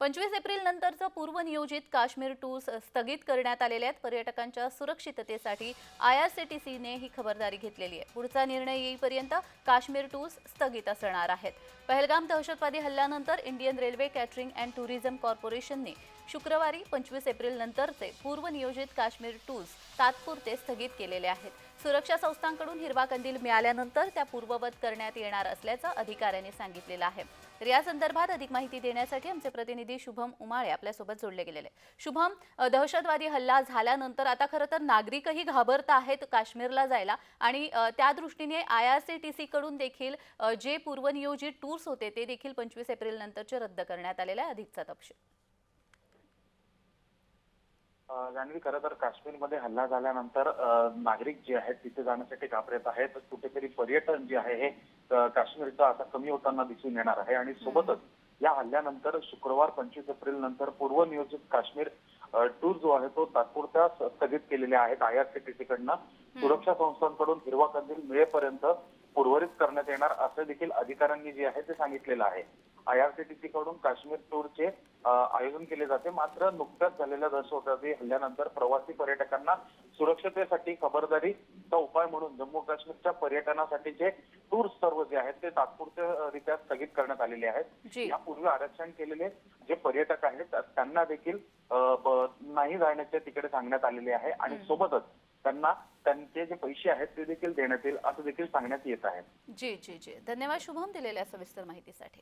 पंचवीस एप्रिल नंतरचं पूर्वनियोजित काश्मीर टूर्स स्थगित करण्यात आलेले आहेत. पर्यटकांच्या सुरक्षिततेसाठी आय आर सी टी सीने ही खबरदारी घेतलेली आहे. पुढचा निर्णय येईपर्यंत काश्मीर टूर्स स्थगित असणार आहेत. पहलगाम दहशतवादी हल्ल्यानंतर Indian railway catering and tourism कॉर्पोरेशनने शुक्रवारी पंचवीस एप्रिल नंतरचे पूर्वनियोजित काश्मीर टूर्स तात्पुरते स्थगित केलेले आहेत. सुरक्षा संस्थांकडून हिरवा कंदील मिळाल्यानंतर त्या पूर्ववत करण्यात येणार असल्याचं अधिकाऱ्यांनी सांगितलेलं आहे. तर या संदर्भात अधिक माहिती देण्यासाठी आमचे प्रतिनिधी शुभम उमाळे आपल्यासोबत जोडले गेलेले. शुभम दहशतवादी हल्ला झाल्यानंतर आता खरं तर नागरिकही घाबरत आहेत काश्मीरला जायला आणि त्या दृष्टीने आय आर सी टी सीकडून देखील जे पूर्वनियोजित टूर्स होते ते देखील पंचवीस एप्रिल नंतरचे रद्द करण्यात आलेले आहे. अधिकचा तपशील. जाणवी खरं तर काश्मीरमध्ये हल्ला झाल्यानंतर नागरिक जे आहेत तिथे जाण्यासाठी घाबरत आहेत. कुठेतरी पर्यटन जे आहे हे काश्मीरचं आता कमी होताना दिसून येणार आहे. आणि सोबतच या हल्ल्यानंतर शुक्रवार पंचवीस एप्रिल नंतर पूर्वनियोजित काश्मीर टूर जो आहे तो तात्पुरत्या स्थगित केलेले आहेत. आय आर सी टी कडनं सुरक्षा संस्थांकडून हिरवा कंदील मिळेपर्यंत उर्वरित करण्यात येणार असं देखील अधिकाऱ्यांनी जे आहे ते सांगितलेलं आहे. I R C T C कडून काश्मीर टूरचे आयोजन केले जाते. मात्र नुकत्याच झालेल्या दहशतवादी हल्ल्यानंतर प्रवासी पर्यटकांना सुरक्षतेसाठी खबरदारीचा उपाय म्हणून जम्मू काश्मीरच्या पर्यटनासाठीचे टूर्स सर्व जे आहेत ते तात्पुरत्या स्थगित करण्यात आलेले आहेत. जी. यापूर्वी आरक्षण केलेले जे पर्यटक आहेत त्यांना देखील नाही जाण्याचे तिकडे सांगण्यात आलेले आहे. आणि सोबतच त्यांना त्यांचे जे पैसे आहेत ते देखील देण्यात येईल असं देखील सांगण्यात येत आहे. जी जी जी. धन्यवाद शुभम दिलेल्या सविस्तर माहितीसाठी.